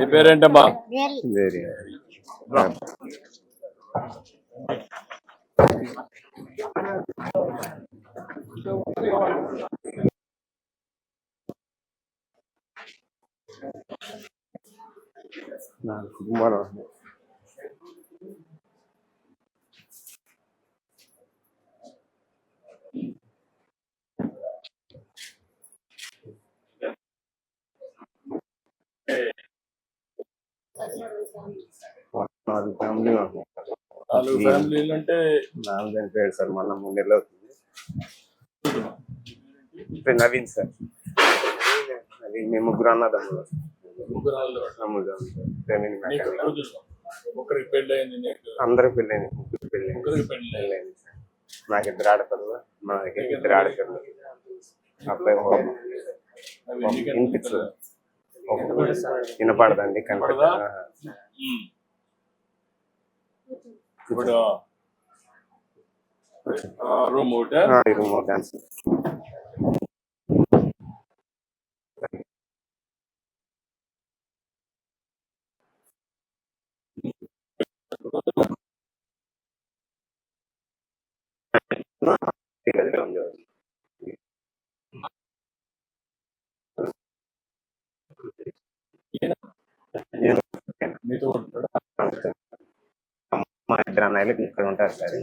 నీ పేరేంటమ్మా? కుమారం నాలుగు ఫ్యామిలీ నాలుగు ఫ్యామిలీలు అంటే నాలుగు చనిపోయాడు సార్ మొన్న మూడు నెలలు అవుతుంది నవీన్ సార్. నవీన్ మేము ముగ్గురు అన్నదమ్ములు. ముగ్గురు ఒకరికి పెళ్ళి అయింది నీకు అందరూ పెళ్ళైంది ముగ్గురు ముగ్గురికి పెళ్ళి అయింది. నాకు ఇద్దరు ఆడపిల్లలు మా దగ్గర ఇద్దరు ఆడపిల్లలు. అబ్బాయి వినిపించదు వినపడదండి కనపడదా. ఇప్పుడు రూమ్ ఒకటే రూమ్ డాన్స్ మీతో ఉంటాడా అన్నయ్యలు ఇక్కడ ఉంటారు సార్.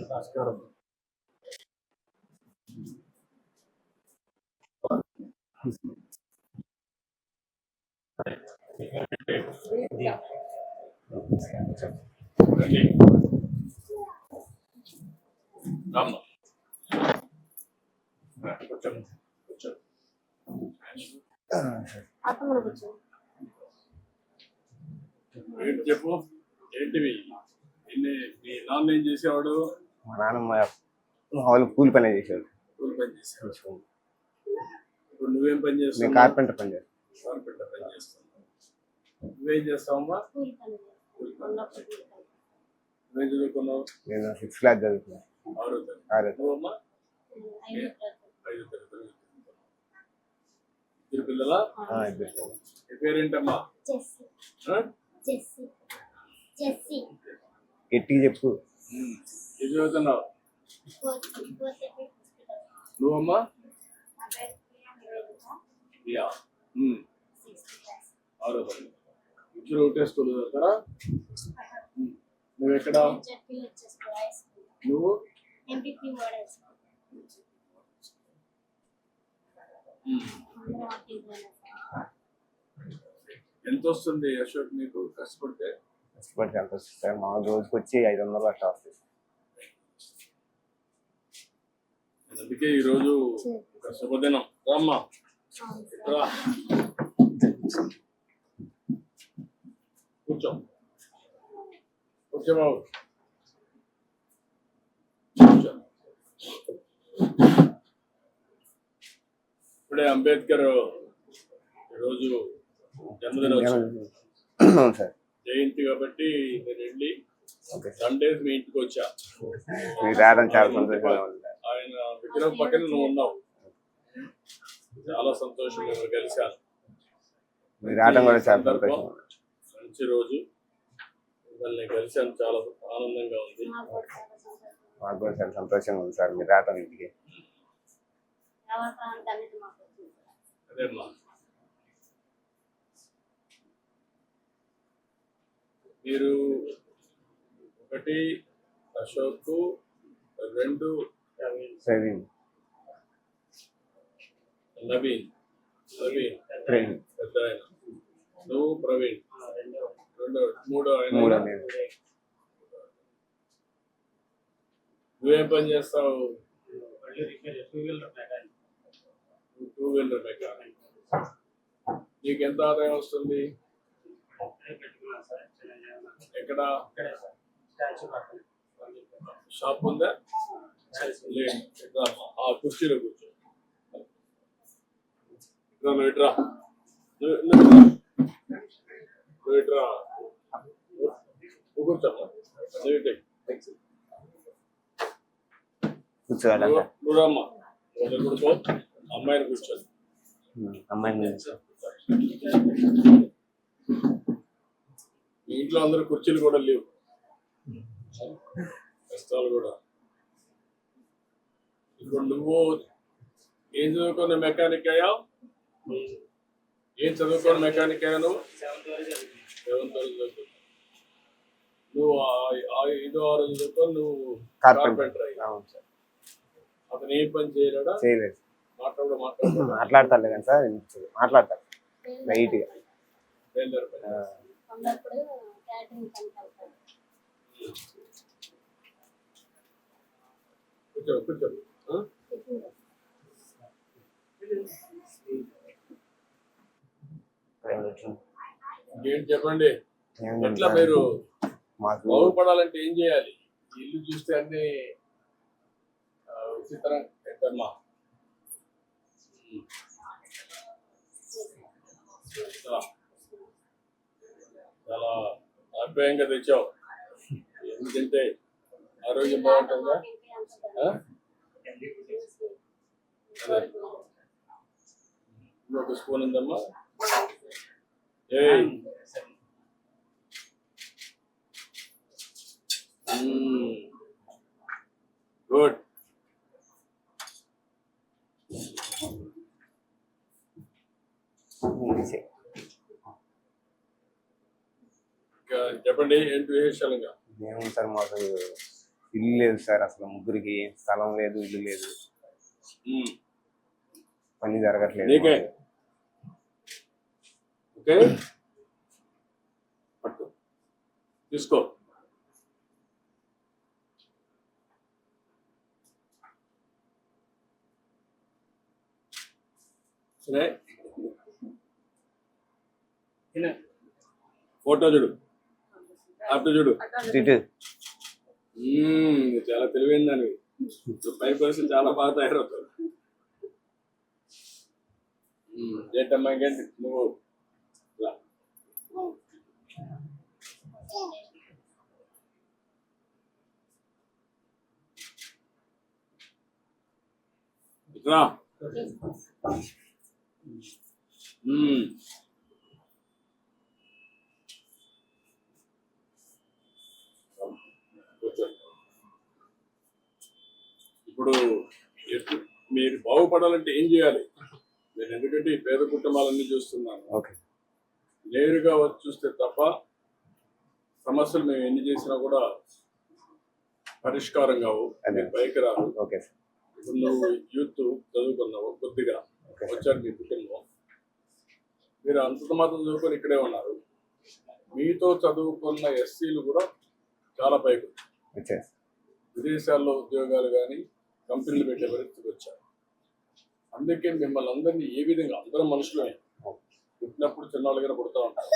చెప్పు? ఏంటివి? నాన్న ఏం చేసేవాడు? మా నాన్న మా వాళ్ళు కూలి పని చేసేవాడు. కూలి పని చేసేవాడు. ఇప్పుడు నువ్వేం పని నేను చేస్తావు కార్పెంటర్ పని చేస్తాను కార్పెంటర్ పని చేస్తావు నువ్వేం చేస్తావమ్మా? నువ్వేం చదువుకున్నావు? నేను సిక్స్త్ క్లాస్ చదువుతున్నాను ఆరో తరగతి. ఆరో నువ్వమ్మా? ఐదో తరగతి. ఇద్దరు పిల్లలా? పేరేంటమ్మా? గట్టిగా చెప్పు. ఏం చదువుతున్నావు? నువ్వమ్మా? యా. ఆరో తరగతి ఇద్దరు ఒకటే స్కూల్ చదువుతారా నువ్వు ఎక్కడ? నువ్వు? ఎంత వస్తుంది అశోక్ నీకు? కష్టపడితే? కష్టపడి సార్ మా రోజుకి వచ్చి ఐదు వందలు అట్లా వస్తుంది అందుకే ఈరోజు కష్టపడినాం రామ్మా. రా. కూర్చో. కూర్చో. బాబు ఇప్పుడే అంబేద్కర్ ఈరోజు జన్మదినోత్సవం. సార్. జయంతి కాబట్టి నేను వెళ్ళి ఓకే. సండేస్ మీ ఇంటికి వచ్చా. మీరు రావడం చాలా సంతోషంగా ఉంది. ఆయన విగ్రహం పక్కన నువ్వు ఉన్నావు. చాలా సంతోషం నేను కలిశాను మీరు రావడం కూడా చాలా మంచి రోజు. మిమ్మల్ని కలిశాను చాలా ఆనందంగా ఉంది. మాకు కూడా చాలా సంతోషంగా ఉంది సార్ మీరు రావడం ఇంటికి. అదేమ్మా? మీరు ఒకటి అశోక్ రెండు నవీన్. నవీన్. ఫ్రెండ్ పెద్ద ఆయన నువ్వు ప్రవీణ్. రెండో మూడో మూడు ఆయన నువ్వేం పని చేస్తావు? Two wheeler mechanic. నీకు ఎంత ఆదాయం వస్తుంది? ఎక్కడ? షాప్ ఉందా? లేదు. అమ్మా. ఆ కుర్చీలో కూర్చో. నువ్వు ఇట్రా. నువ్వు- నువ్వు ఇట్రా. నువ్వు ఇట్రా. నువ్వు కూర్చోమ్మా నువ్వు ఇటే. కూర్చోవాలంట నువ్వు నువ్వు రామ్మా నువ్వు కూర్చో. అమ్మాయిని కూర్చోదు అమ్మాయిని ఇంట్లో అందరు కుర్చీలు కూడా లేవు. కష్టాలు కూడా. ఇప్పుడు నువ్వు ఏం చదువుకున్న మెకానిక్ అయ్యా ఏం చదువుకున్న మెకానిక్ అయ్యా నువ్వు? సెవెంత్ వరకు చదువుకున్నావు. నువ్వు ఐదో ఆరు చదువుకొని నువ్వు కార్పెంటర్ కార్పెంటర్ అయ్యా అవును సార్. అతను ఏం పని చేయలేడా? చేయలేదు. మాట్లాడు మాట్లాడు. మాట్లాడతారు కానీ సార్ వినిపించదు మాట్లాడతారు క్యాటరింగ్ చెప్పండి? ఎట్లా. మీరు బాగుపడాలంటే ఏం చేయాలి? ఇల్లు చూస్తే అన్ని విచిత్రం. ఎక్కమ్మా చాలా చాలా ఆప్యాయంగా తెచ్చావు. ఎందుకంటే ఆరోగ్యం బాగుంటుందా? ఒక స్పూన్ ఉందమ్మా. ఏ. గుడ్. ఉంది. ఇంకా చెప్పండి ఏంటి విశేషాలుగా? ఏముంది సార్ మాకు ఇల్లు లేదు సార్. అసలు ముగ్గురికి స్థలం లేదు ఇల్లు లేదు. పని జరగట్లేదు. ఓకే. పట్టు. తీసుకో. సరే. ఫోటో చూడు. అటు చూడు. ఇటు. చాలా తెలివైన దానివి. పై పర్సన్ చాలా బాగా తయారవుతావు మ్మ్, ఏంటమ్మా ఇంకేంటి? నువ్వు. ఇట్రా మ్మ్. కూర్చో. ఇప్పుడు మీరు బాగుపడాలంటే ఏం చేయాలి? నేను ఎందుకంటే ఈ పేద కుటుంబాలన్నీ చూస్తున్నాను. నేరుగా వచ్చి చూస్తే తప్ప సమస్యలు మేము ఎన్ని చేసినా కూడా పరిష్కారం కావు. పైకి రావు ఇప్పుడు నువ్వు యూత్ చదువుకున్నావు కొద్దిగా వచ్చారు మీ కుటుంబం. మీరు అంత మాత్రం చదువుకొని ఇక్కడే ఉన్నారు. మీతో చదువుకున్న ఎస్సీలు కూడా చాలా పైకి విదేశాల్లో ఉద్యోగాలు కానీ కంపెనీలు పెట్టే పరిస్థితికి వచ్చారు. అందుకే మిమ్మల్ని అందరినీ ఏ విధంగా అందరం మనుషులమే. పుట్టినప్పుడు చిన్నవాళ్ళుగానే పుడతా ఉంటాం.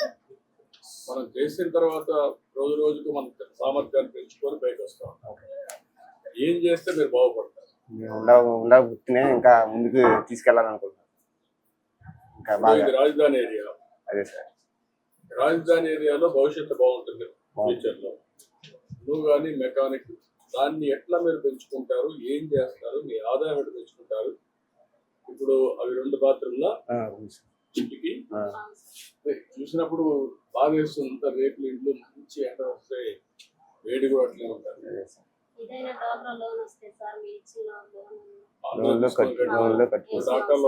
మనం చేసిన తర్వాత రోజు రోజుకు మన సామర్థ్యాన్ని పెంచుకొని పైకి వస్తాం ఏం చేస్తే మీరు బాగుపడతారు? ఉండ ఇంకా ముందుకు తీసుకెళ్ళాలనుకుంటున్నాం ఇంకా ఇప్పుడు బాగా. ఇది రాజధాని ఏరియా. అదే సార్. రాజధాని ఏరియాలో భవిష్యత్తు బాగుంటుంది. ఫ్యూచర్లో నువ్వు కానీ మెకానిక్ దాన్ని ఎట్లా మీరు పెంచుకుంటారు? ఏం చేస్తారు? మీ ఆదాయం ఎట్లా పెంచుకుంటారు? ఇప్పుడు అవి రెండు. ఇంటికి? అదే చూసినప్పుడు బాగా వేస్తుంది. రేకులు ఇంట్లో మంచి ఎండ వస్తే వేడి కూడా అట్లే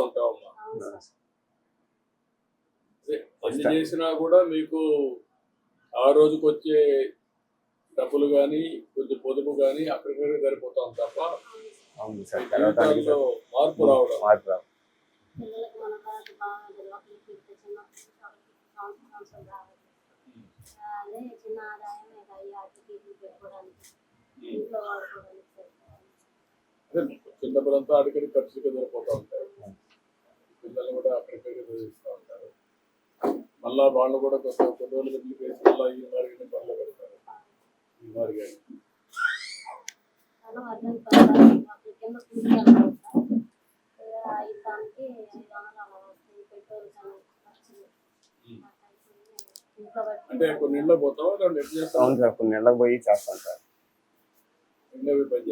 ఉంటావమ్మా అన్ని చేసినా కూడా మీకు ఆ రోజుకి వచ్చే డబ్బులు కానీ కొంచెం పొదుపు కానీ అక్కడికక్కడ సరిపోతాం తప్ప మార్పు రావడం. మార్పు రావు. పిల్లలకు మన కాదు బాగా లోపలికి ఇస్తే చిన్న పిల్లలతో అడిగడి సరిపోతూ ఉంటాయి. పిల్లలు కూడా అక్కడికక్కడ చదివిస్తూ ఉంటారు. మళ్ళా వాళ్ళు కూడా కొంత కొన్ని రోజులు వేసి మళ్ళీ ఈ మారిగానే పనులు పెడతారు అంటే కొన్ని పోతావా? చేస్తావు? అవును సార్ కొన్ని నెలలకు పోయి చేస్తాం సార్. పని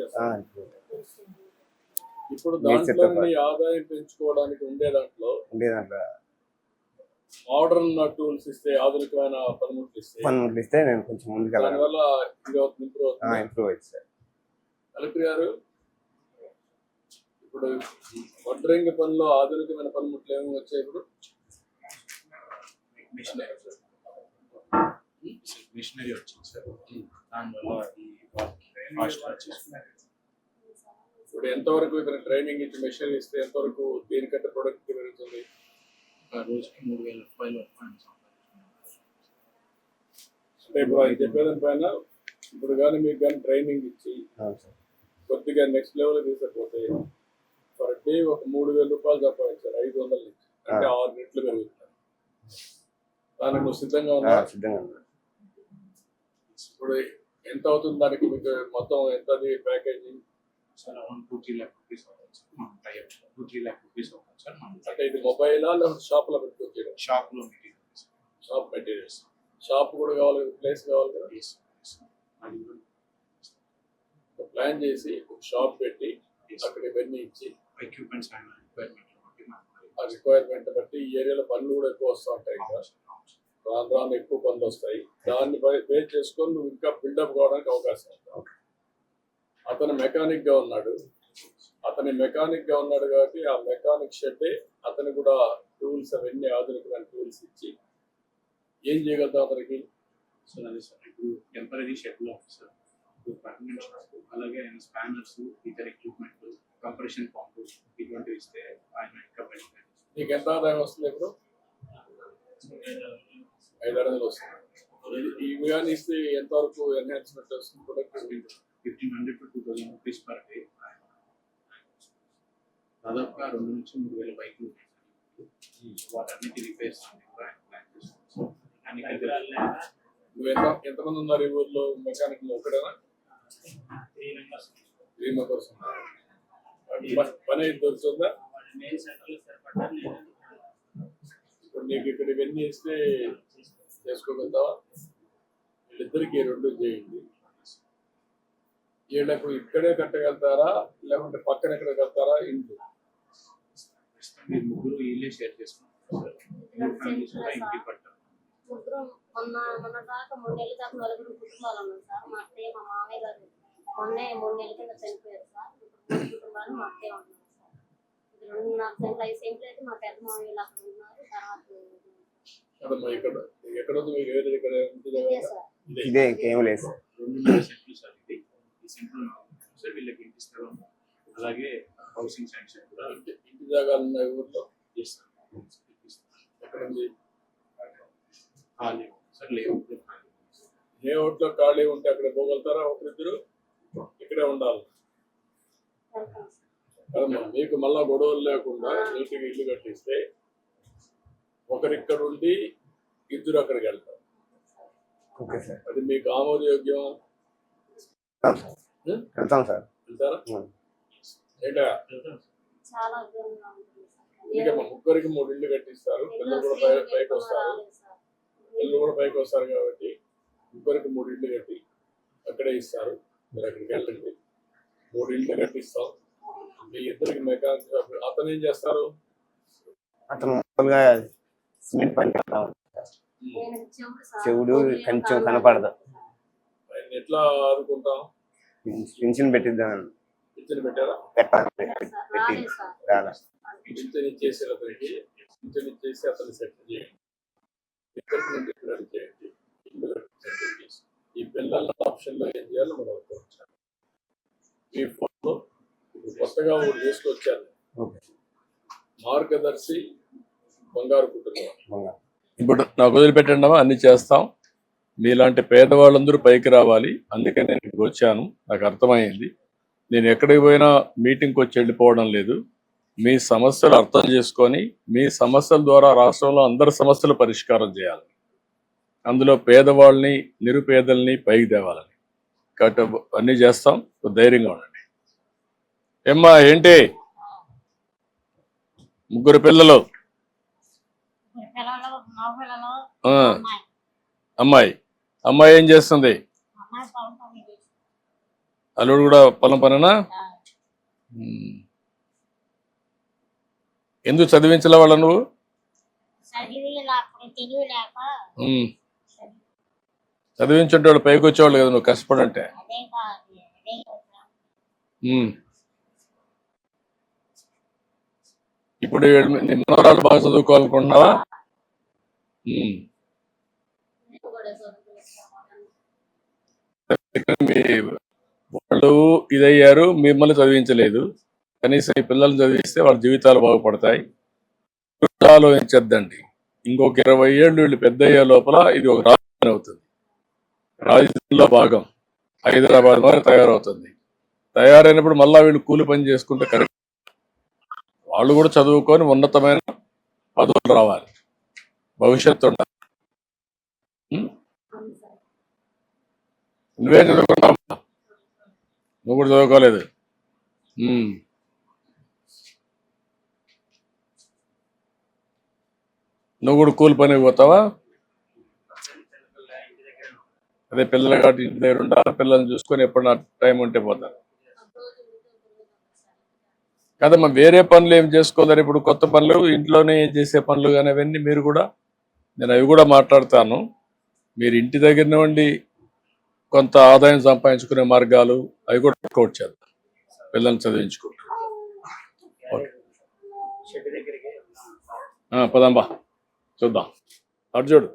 ఇప్పుడు దాంట్లో ఆదాయం పెంచుకోవడానికి ఉండే దాంట్లో ఉండేదంట మోడర్న్ టూల్స్ ఇస్తే ఆధునికమైన పనిముట్లు ఇస్తే పనులు ఇస్తే నేను కొంచెం ముందుకెళ్ళాను దానివల్ల అవుతుంది ఇంప్రూవ్ అవుతుంది. ఇంప్రూవ్ అయింది సార్ కలెక్టర్ గారు ఇప్పుడు వడ్రంగి పనిలో ఆధునికమైన పనిముట్లు ఏమి వచ్చాయి ఇప్పుడు? మిషనరీ మిషనరీ వచ్చింది సార్. దానివల్ల ఈ ఫాస్ట్ ఇప్పుడు ఎంతవరకు ఇతను ట్రైనింగ్ ఇచ్చి మెషిన్ ఇస్తే ఎంతవరకు దీనికంటే ప్రొడక్ట్ పెరుగుతుంది? రోజుకి మూడు వేల రూపాయలు వరకు ఆయన. అంటే ఇప్పుడు ఆయన చెప్పేదాని పైన ఇప్పుడు కానీ మీకు కానీ ట్రైనింగ్ ఇచ్చి కొద్దిగా నెక్స్ట్ లెవెల్ తీసుకపోతే పర్ డే ఒక మూడు వేల రూపాయలు సంపాదించారు ఐదు వందల నుంచి. అంటే ఆరు రెట్లు పెరుగుతారు దానికి నువ్వు సిద్ధంగా ఉన్నా. ఇప్పుడు ఎంత అవుతుంది దానికి? మీకు మొత్తం ఎంత packaging sir. Around two three lakh rupees అవుతుంది సార్. మనం type two three lakh rupees అవుతుంది సార్. మనం అంటే ఇది మొబైలా లేకపోతే షాప్లో పెట్టుకొచ్చేయడం షాప్లో మెటీరియల్స్ షాప్ మెటీరియల్స్. షాప్ కూడా కావాలి ప్లేస్ కావాలి కదా? అది ప్లాన్ చేసి ఒక షాప్ పెట్టి అక్కడ ఇవన్నీ ఇచ్చి ఎక్విప్మెంట్స్ రిక్వైర్మెంట్ బట్టి ఆ రిక్వైర్మెంట్ బట్టి ఈ ఏరియాలో పనులు కూడా ఎక్కువ వస్తూ ఉంటాయి రాను రాను ఎక్కువ పనులు వస్తాయి. దాన్ని బేస్ చేసుకొని నువ్వు ఇంకా బిల్డప్ కావడానికి అవకాశం ఉంది. అతను మెకానిక్గా ఉన్నాడు. అతని మెకానిక్గా ఉన్నాడు కాబట్టి ఆ మెకానిక్ షెడ్ అతను కూడా టూల్స్ అవన్నీ ఆధునికమైన టూల్స్ ఇచ్చి ఏం చేయగలుగుతాం అతనికి? సార్ అదే సార్ ఇప్పుడు టెంపరీ షెడ్లో సార్ ఇప్పుడు పర్మనెంట్ షాప్ అలాగే ఆయన స్పానర్స్ ఇతర ఎక్విప్మెంట్ కంప్రెషన్ పంప్ ఇటువంటివి ఇస్తే ఆయన బెనిఫిట్ నీకు ఎంత ఆదాయం వస్తుంది ఇప్పుడు? ఐదు వందలు వస్తుంది. ఇవి కానీ ఇస్తే ఎంతవరకు ఎన్హాన్స్మెంట్ వస్తుంది? Product fifteen hundred to two thousand rupees per day దాదాపుగా రెండు నుంచి మూడు వేల బైకులు సార్. వాటన్నిటి రిపేర్స్ ప్లాన్ ఎంత ఎంతమంది ఉన్నారు ఈ ఊర్లో? మెకానిక్ ఒకడేనా త్రీ మెంబర్స్ ఉన్నారు. ప- పని అయితే దొరుకుతుందా? ఇప్పుడు నీకు ఇక్కడ ఇవన్నీ ఇస్తే చేసుకోగలుగుతావా? వీళ్ళిద్దరికి రెండు చేయండి. వీళ్ళకు ఇక్కడే కట్టగలుగుతారా? లేకుంటే పక్కన ఎక్కడ కడతారా ఇంటి ప్రస్తుతం మీరు ముగ్గురు వీళ్ళే షేర్ చేసుకుంటారు ముగ్గురు మొన్న మొన్న దాకా మూడు నెలల దాకా నలుగురు కుటుంబాలు ఉన్నాం సార్ మా అత్తయ్య మా మామయ్య గారు మొన్నే మూడు నెలల కింద చనిపోయారు సార్ మూడు కుటుంబాలు మా అత్తయ్య సార్ ఇది రెండున్నర సెంట్లు ఐదు సెంట్లు అయితే మా పెద్ద మామయ్యలు అక్కడ ఉన్నారు తర్వాత ఇక్కడ ఎక్కడ ఉంది ఇక్కడ? ఇంటి ఇదే దగ్గర సార్ ఇదే ఇంకేం లేదు. సార్ రెండున్నర సెంట్లు సార్ ఇది ఈ సెంట్లు నాలుగు సార్ వీళ్ళకి ఇంటి స్థలం అలాగే హౌసింగ్ శాంక్షన్ కూడా ఇంటి ఇంటి జాగాలు ఉన్నాయి ఊర్లో? చేస్తాం ఎక్కడ ఉంది? ఖాళీ సార్ ఖాళీ ఉంటే అక్కడ పోగలుగుతారా ఒకరిద్దరు? ఇక్కడే ఉండాలి. మీకు మళ్ళా గొడవలు లేకుండా నీటికి ఇల్లు కట్టిస్తే ఒకరు ఇక్కడ ఉండి ఇద్దరు అక్కడికి వెళ్తారు. Okay sir. అది మీకు ఆమోదయోగ్యం వెళ్తాం సార్. వెళ్తాం సార్. వెళ్తారా. ఏంటా? ముగ్గురికి మూడు ఇల్లు కట్టిస్తారు. పిల్లలు కూడా పైకి వస్తారు. పిల్లలు కూడా పైకి వస్తారు కాబట్టి ముగ్గురికి మూడు ఇల్లు కట్టి అక్కడే ఇస్తారు. మీరు అక్కడికి వెళ్ళండి. మూడు ఇల్లు కట్టిస్తాం. మీ ఇద్దరికి మెకానిక్ అతను ఏం చేస్తారు? అతను సిమెంట్ పని చెవుడు కొంచెం కనపడదు. ఎట్లా ఆదుకుంటాం? పింఛన్ పెట్టిద్దాం పింఛన్ పెట్టారా పెట్టాలి సార్, పెట్టి రాలేదు సార్. రాలే పింఛన్ ఇచ్చేసి అతనికి పింఛన్ ఇచ్చేసి అతను సెట్ చేయండి. ఈ పిల్లల ఆప్షన్లో ఏం చేయాలో మనం వచ్చాను ఈ ఫోన్లో ఇప్పుడు కొత్తగా ఒకటి తీసుకొచ్చాను ఓకే. మార్గదర్శి బంగారు కుటుంబం. బంగారు. ఇప్పుడు నాకు వదిలిపెట్టండమా అన్ని చేస్తాం. మీలాంటి పేదవాళ్ళందరూ పైకి రావాలి. అందుకే నేను ఇక్కడికి వచ్చాను. నాకు అర్థమైంది. నేను ఎక్కడికి పోయినా మీటింగ్కి వచ్చి వెళ్ళిపోవడం లేదు. మీ సమస్యలు అర్థం చేసుకొని మీ సమస్యల ద్వారా రాష్ట్రంలో అందరి సమస్యలు పరిష్కారం చేయాలి. అందులో పేదవాళ్ళని నిరుపేదల్ని పైకి తేవాలని. కాబట్టి అన్నీ చేస్తాం. ధైర్యంగా ఉండండి. ఏమ్మా ఏంటి? ముగ్గురు పిల్లలు. అమ్మాయి. అమ్మాయి ఏం చేస్తుంది అమ్మాయి పొలం పని చేస్తుంది. అల్లుడు కూడా పొలం పనేనా. ఎందుకు చదివించలే వాళ్ళ నువ్వు. చదివించుంటే వాళ్ళు పైకి వచ్చేవాళ్ళు కదా నువ్వు కష్టపడంటే. ఇప్పుడు మనవరాలు బాగా చదువుకోవాలనుకుంటున్నావా? మీ వాళ్ళు ఇదయ్యారు మిమ్మల్ని చదివించలేదు. కనీసం ఈ పిల్లల్ని చదివిస్తే వాళ్ళ జీవితాలు బాగుపడతాయి. ఆలోచించద్దండి. ఇంకొక ఇరవై ఏళ్ళు వీళ్ళు పెద్ద అయ్యే లోపల ఇది ఒక రాజధాని అవుతుంది. రాజధానిలో భాగం హైదరాబాద్ మరి తయారవుతుంది. తయారైనప్పుడు మళ్ళీ వీళ్ళు కూలి పని చేసుకుంటే కరెక్ట్. వాళ్ళు కూడా చదువుకొని ఉన్నతమైన పదవులు రావాలి. భవిష్యత్తు ఉండాలి. నువ్వే చదువుకున్నావు నువ్వు కూడా చదువుకోలేదు. నువ్వు కూడా కూలి పనికి పోతావా? అదే పిల్లలు కాబట్టి ఇంటి దగ్గర ఉంటా పిల్లల్ని చూసుకొని ఎప్పుడు నా టైం ఉంటే పోతా. కదమ్మా వేరే పనులు ఏం చేసుకోలేరు ఇప్పుడు? కొత్త పనులు ఇంట్లోనే చేసే పనులు కానీ అవన్నీ మీరు కూడా నేను అవి కూడా మాట్లాడతాను. మీరు ఇంటి దగ్గరనే ఉండి కొంత ఆదాయం సంపాదించుకునే మార్గాలు అవి కూడా వర్కౌట్ చేద్దాం. పిల్లల్ని చదివించుకుంటాం. పదంబా. చూద్దాం. అటు చూడు.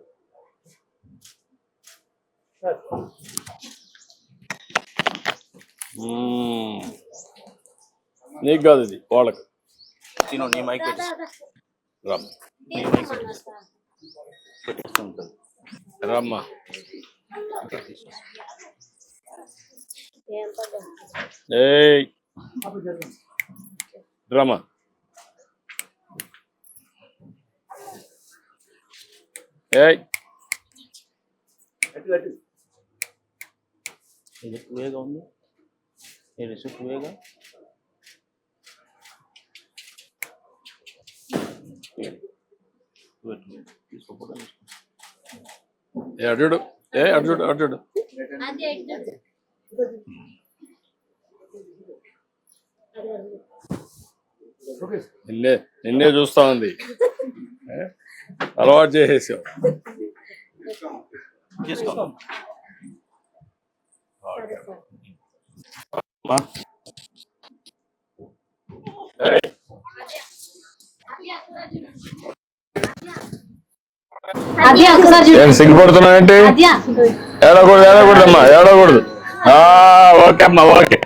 నీకు కాదు ఇది వాళ్ళకు. నీ మైక్ రమ్మ. పడ్డా ఏయ్. ఇది ఎక్కువేగా ఉంది. ఇది ఏ అటు చూడు. ఏ అటు చూడు అటు చూడు. నిన్నే నిన్నే చూస్తా ఉంది? అలవాటు చేసేసావు. తీసుకో సరే సార్ అమ్మా. ఏయ్, అది ఒకసారి ఏం సిగ్గుపడుతున్నావేంటి అద్యా ఏడకూడదు ఏడకూడదమ్మా ఏడకూడదు ఆ, ఓకే అమ్మా ఓకే.